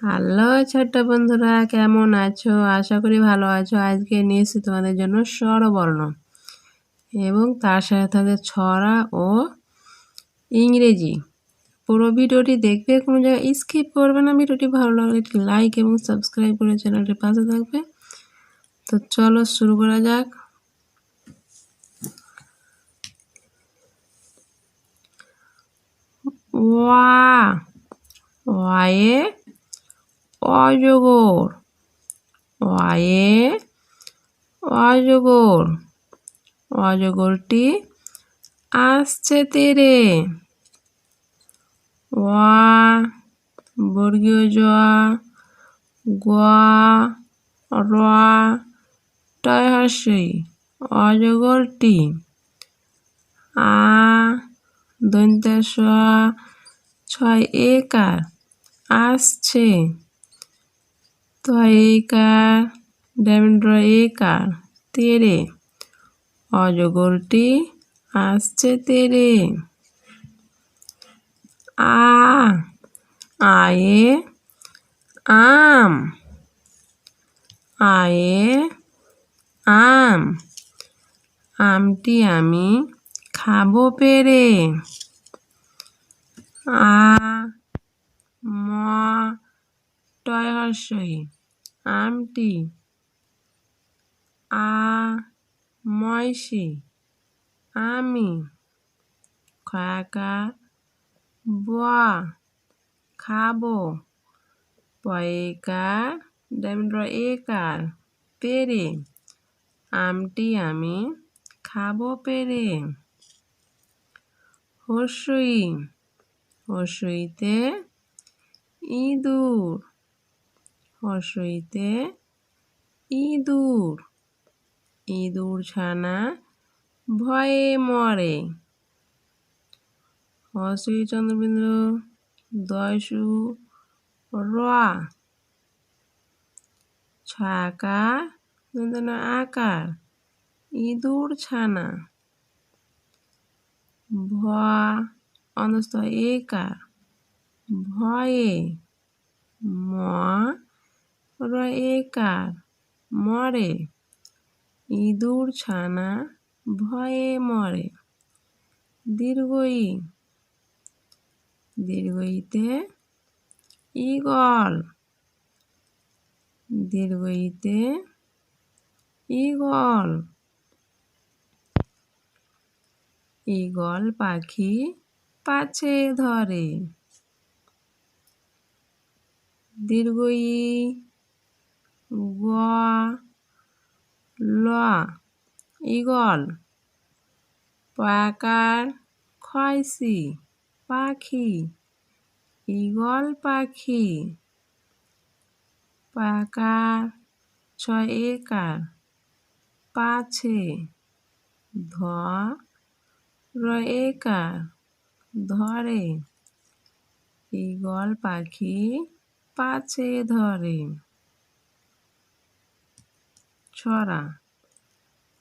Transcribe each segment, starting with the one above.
Hello ছোট্ট বন্ধুরা, কেমন আছো? আশা করি ভালো আছো। আজকে নিয়ে তোমাদের জন্য স্বরবর্ণ এবং তার সাথে তাদের ছড়া ও ইংরেজি। পুরো ভিডিওটি দেখবে, কোনো জায়গায় স্কিপ করবে না। ভিডিওটি ভালো লাগলে একটি লাইক এবং সাবস্ক্রাইব করে চ্যানেলটির পাশে থাকবে। তো চলো শুরু করা যাক। ওয়া ওয়ায়ে অজগর। অয়ে অজগর। অজগরটি আসছে তেরে। ওয়া, বর্গীয় জয়া। গোয়া রা টয় হাসি অজগরটি। আ দন্তেশ ছয় একার, আসছে। তয়কার ডেমেন্ড্র একার তেরে। অজগরটি আসছে তেরে। আ, আয়ে, আম। আয়ে, আম। আমটি আমি খাব পেরে। আ, ম টয় হর্ষই আমটি আ ময়সি আমি খাকা বোয়া খাব পয়কার ডেমড্র একার পেরে, আমটি আমি খাব পেরে। হর্ষই, হর্ষইতে ইঁদুর হর্ষইতে ইঁদুর। ইঁদুর ছানা ভয়ে মরে। হর্ষই চন্দ্রবিন্দু দয়সু রা ছাকা আকার ইঁদুর ছানা। ভ অনস্থ একার ভয়ে ম র একার মরে। ইঁদুর ছানা ভয়ে মরে। দীর্ঘই, দীর্ঘইতে ইগল দীর্ঘইতে ইগল ইগল পাখি পাছে ধরে। দীর্ঘই গ, ল ইগল পাকার খয়সি, পাখি ইগল পাখি, পাকার ছয় একার, পাছে, ধ র একার, ধরে ইগল পাখি পাছে ধরে। ছড়া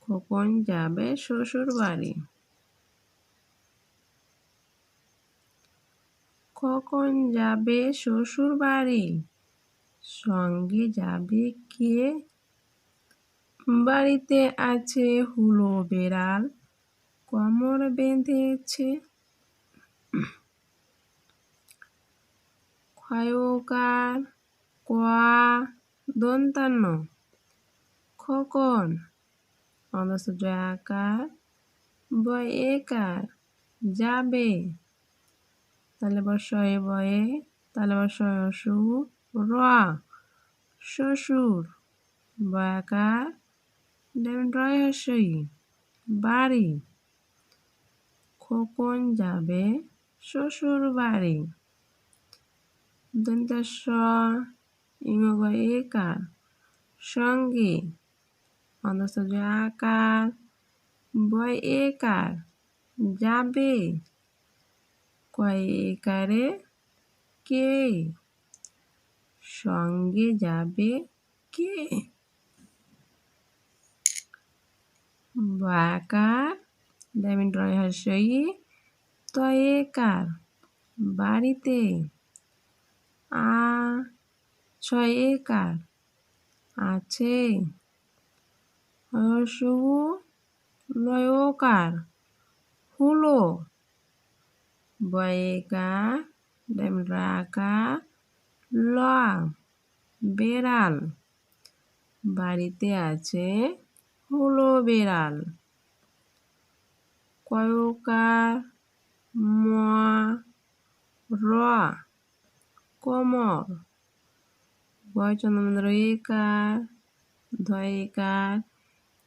খোকন যাবে শ্বশুর বাড়ি কখন যাবে শ্বশুর বাড়ি সঙ্গে যাবে কে? বাড়িতে আছে হুলো বেড়াল, কোমর বেঁধেছে। ক্ষয়কার, কোয়া, দন্তান্ন। খোকন অনস জয়াকার বয় একার যাবে। তাহলে বসয়ে বয়ে, তাহলে বসয় অসু র, শ্বশুর বয়াকার রয় হসই, বাড়ি। খোকন যাবে, শ্বশুর বাড়ি। দন্তাস ইং একার সঙ্গে। অনস্থ আকার বয় একার যাবে কয় একারে কে সঙ্গে যাবে কে বাকার দেমিন রয় হাসই তয়েকার বাড়িতে আ ছয় একার আছে হসবু লয়কার হুলো বয়েকা রাকা ল বেড়াল বাড়িতে আছে হুলো বেড়াল কয়কার ম র কমর বয় চন্দ্র একার ধয় একার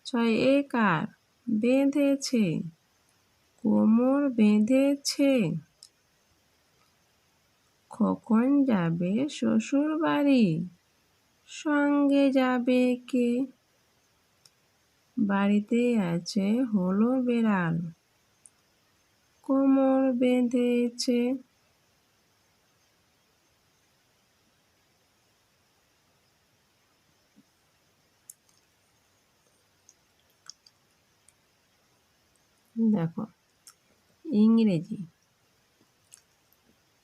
ছয় একার বেঁধেছে, কোমর বেঁধেছে কখন যাবে শ্বশুর বাড়ি সঙ্গে যাবে কে? বাড়িতে আছে হলো বেড়াল, কোমর বেঁধেছে দেখো, ইংরেজি।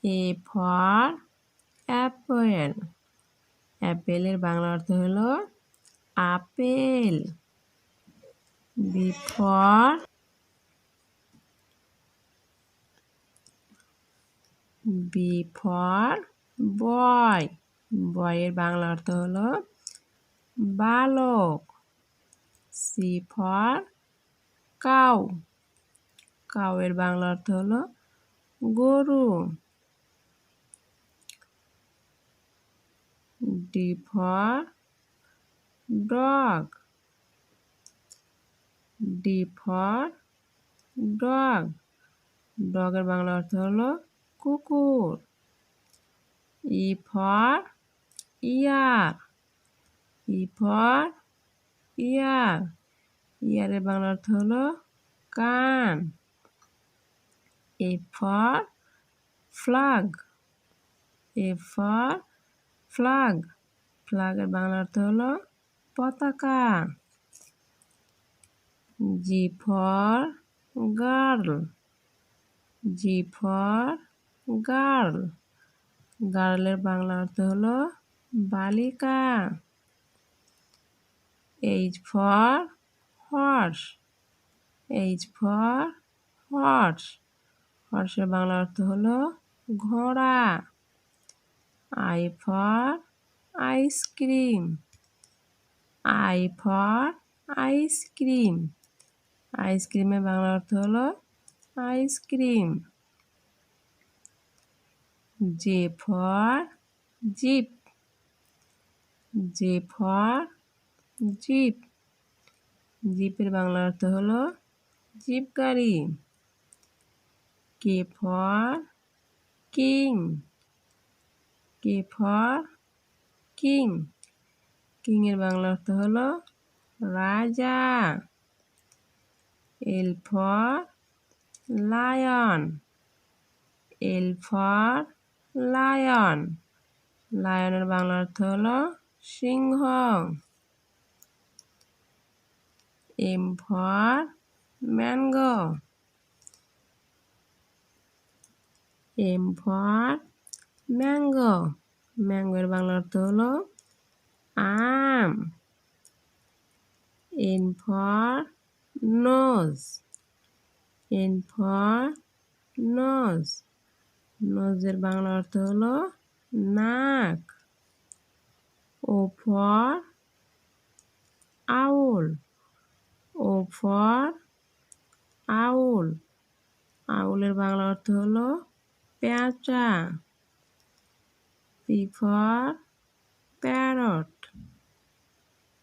এ ফর অ্যাপেল অ্যাপেলের বাংলা অর্থ হলো apple. B for B for boy বয়ের বাংলা অর্থ হলো বালক। সি ফর কাউ কাউয়ের বাংলা অর্থ হলো গরু। D for dog. D for dog. ডগের Bangla অর্থ হলো কুকুর। E for ear. E for ear. ইয়ারের বাংলা অর্থ হলো কান। F for flag F for flag ফ্লাগের Bangla অর্থ হলো পতাকা। G for girl G for girl গার্লের Bangla অর্থ হলো বালিকা। H for horse H for horse হর্সের বাংলা অর্থ হলো ঘোড়া। I for ice cream I for ice cream আইসক্রিমের বাংলা অর্থ হলো ice cream J for jeep J for jeep জিপের Bangla অর্থ হলো জিপ গাড়ি। K for king K for king কিংয়ের Bangla অর্থ হলো রাজা। L for lion L for lion লায়নের Bangla অর্থ হলো সিংহ। M for mango M for mango ম্যাঙ্গোর Bangla অর্থ হলো আম। N for nose N for nose নোজের Bangla অর্থ হলো নাক। O for owl O for owl আউলের বাংলা অর্থ হলো পেঁচা P for parrot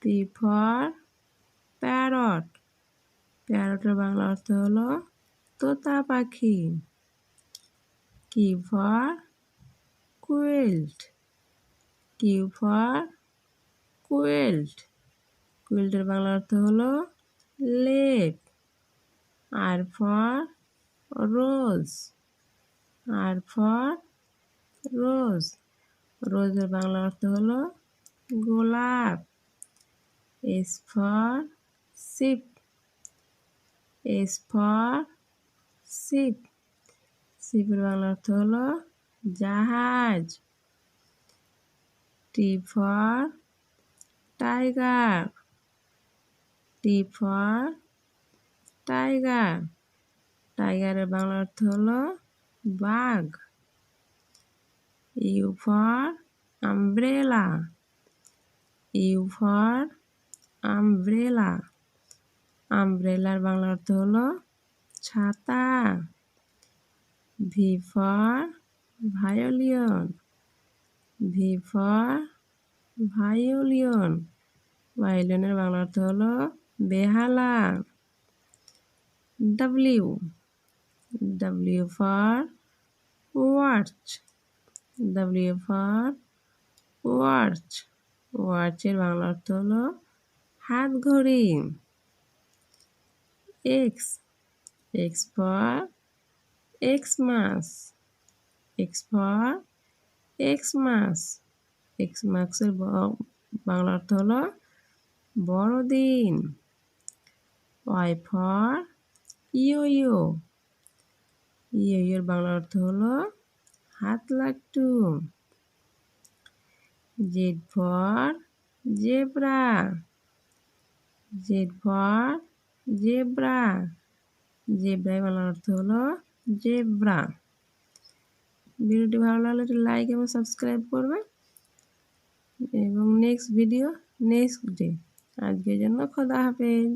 P for parrot. প্যারটের Bangla অর্থ হলো তোতা পাখি Q for quilt. Q for quilt. কুইল্টের Bangla অর্থ হলো লেপ। আর ফর রোজ। আর ফর রোজ রোজের বাংলা অর্থ হলো গোলাপ। S for ship S for ship শিপের Bangla অর্থ হলো জাহাজ। T for tiger T for tiger টাইগারের বাংলা অর্থ হলো বাঘ U for umbrella U for umbrella আমব্রেলার Bangla অর্থ হলো ছাতা। V for violin V for violin ভায়োলিয়নের Bangla অর্থ হলো বেহালা। W W for watch W for watch ওয়াচের বাংলা অর্থ হলো হাত ঘড়ি। X X for Xmas. X for Xmas. X মাসের বাংলা অর্থ হলো বড়দিন। Y for yo yo yo your বাংলা অর্থ হলো হাত লাট্টু Z for zebra Z for zebra জেব্রায় বাংলা অর্থ হলো জেব্রা। ভিডিওটি ভালো লাগলে একটু লাইক এবং সাবস্ক্রাইব করবে। এবং নেক্সট ভিডিও নেক্সট ডে আজকের জন্য খোদা হাফেজ।